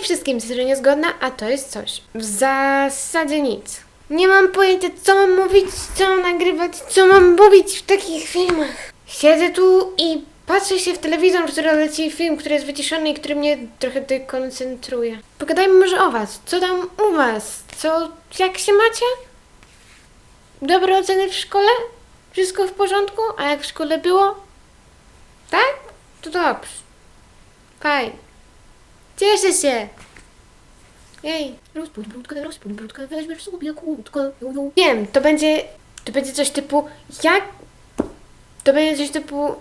wszystkim, z nie zgodna, a to jest coś. W zasadzie nic. Nie mam pojęcia, co mam mówić, co mam nagrywać, co mam mówić w takich filmach. Siedzę tu i patrzę się w telewizor, w którym leci film, który jest wyciszony i który mnie trochę dekoncentruje. Pogadajmy może o was. Co tam u was? Co, jak się macie? Dobre oceny w szkole? Wszystko w porządku? A jak w szkole było? Tak? To dobrze. Fajnie. Cieszę się. Jej. Rozpuść brudkę, rozpuść brudkę, weźmiesz sobie kłódkę. Wiem, to będzie, to będzie coś typu, jak, to będzie coś typu,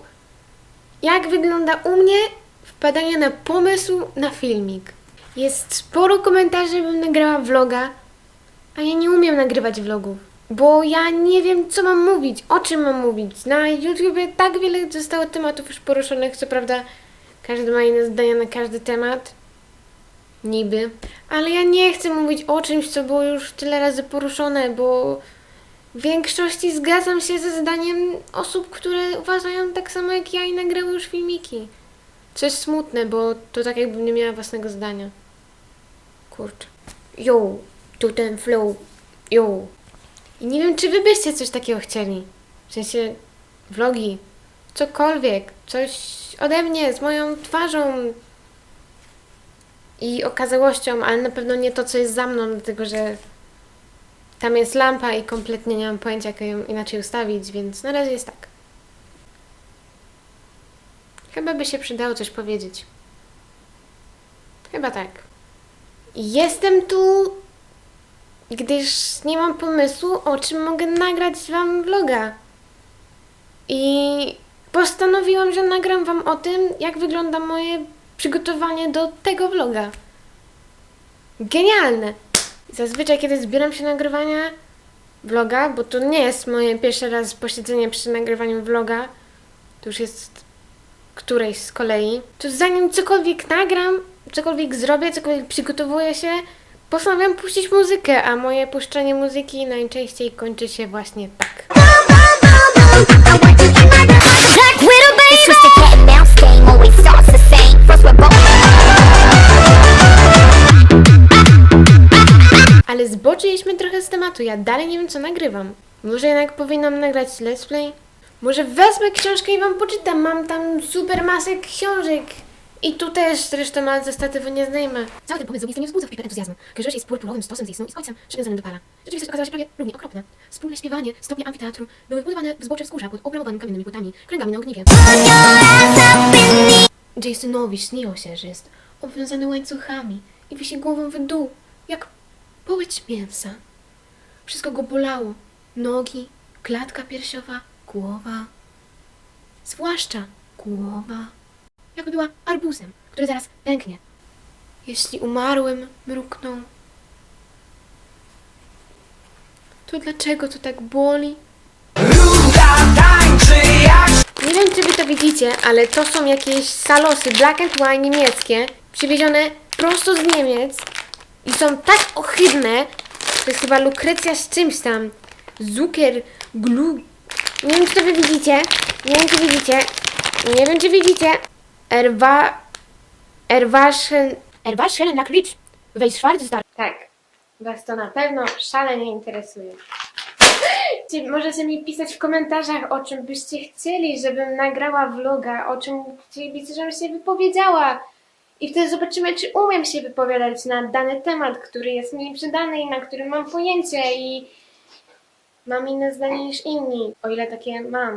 jak wygląda u mnie wpadanie na pomysł na filmik. Jest sporo komentarzy, żebym nagrała vloga, a ja nie umiem nagrywać vlogów, bo ja nie wiem, co mam mówić, o czym mam mówić. Na YouTubie tak wiele zostało tematów już poruszonych, co prawda każdy ma inne zdania na każdy temat. Niby. Ale ja nie chcę mówić o czymś, co było już tyle razy poruszone, bo w większości zgadzam się ze zdaniem osób, które uważają tak samo jak ja i nagrały już filmiki. Co jest smutne, bo to tak jakbym nie miała własnego zdania. Kurczę. Yo, tu ten flow. Yo. I nie wiem, czy wy byście coś takiego chcieli. W sensie vlogi, cokolwiek, coś ode mnie, z moją twarzą, i okazałością, ale na pewno nie to, co jest za mną, dlatego że tam jest lampa i kompletnie nie mam pojęcia, jak ją inaczej ustawić, więc na razie jest tak. Chyba by się przydało coś powiedzieć. Chyba tak. Jestem tu, gdyż nie mam pomysłu, o czym mogę nagrać Wam vloga. I postanowiłam, że nagram Wam o tym, jak wygląda moje przygotowanie do tego vloga. Genialne! Zazwyczaj, kiedy zbieram się nagrywania vloga, bo to nie jest moje pierwszy raz posiedzenie przy nagrywaniu vloga, to już jest którejś z kolei, to zanim cokolwiek nagram, cokolwiek zrobię, cokolwiek przygotowuję się, postanawiam puścić muzykę, a moje puszczanie muzyki najczęściej kończy się właśnie tak. Black Widow, cat and mouse game, always starts the same. We're both. Ale zboczyliśmy trochę z tematu. Ja dalej nie wiem, co nagrywam. Może jednak powinnam nagrać let's play? Może wezmę książkę i wam poczytam. Mam tam super masę książek. I tu też zresztą, ale ze statywu nie zdejmę. Cały ten pomysł z ogniskiem nie wzbudza w Piper entuzjazmu. Kojarzyłeś jej z purpurowym stosem z i z ojcem przywiązanym do para. Rzeczywistość okazała się prawie równie okropna. Wspólne śpiewanie, stopnie amfiteatru były wbudowane w zbocze wzgórza pod obramowanym kamiennymi płotami, kręgami na ogniwie. Jasonowi śniło się, że jest obwiązany łańcuchami i wisi głową w dół, jak połycz mięsa. Wszystko go bolało. Nogi, klatka piersiowa, głowa. Zwłaszcza głowa. Jakby była arbuzem, który zaraz pęknie. Jeśli umarłym, mruknął. To dlaczego to tak boli? Nie ale to są jakieś salosy black and white niemieckie, przywiezione prosto z Niemiec i są tak ohydne. To jest chyba lukrecja z czymś tam. Zucker, glu... Nie wiem, czy to wy widzicie. Nie wiem, czy widzicie. Nie wiem, czy widzicie. Erwa... Erwaschen... Erwaschen na Klitsch. Weź. Tak, Was to na pewno szalenie interesuje. Możecie mi pisać w komentarzach, o czym byście chcieli, żebym nagrała vloga, o czym chcielibyście, żebym się wypowiedziała. I wtedy zobaczymy, czy umiem się wypowiadać na dany temat, który jest mi przydany i na którym mam pojęcie i mam inne zdanie niż inni, o ile takie mam.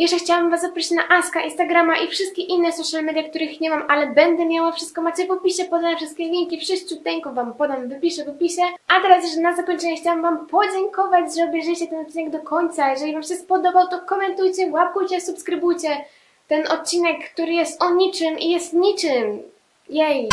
Jeszcze chciałabym Was zaprosić na Aska, Instagrama i wszystkie inne social media, których nie mam, ale będę miała. Wszystko macie w opisie, podam wszystkie linki, wszyściuteńko Wam podam, wypiszę w opisie. A teraz jeszcze na zakończenie chciałam Wam podziękować, że obejrzycie ten odcinek do końca. Jeżeli Wam się spodobał, to komentujcie, łapkujcie, subskrybujcie ten odcinek, który jest o niczym i jest niczym. Jej!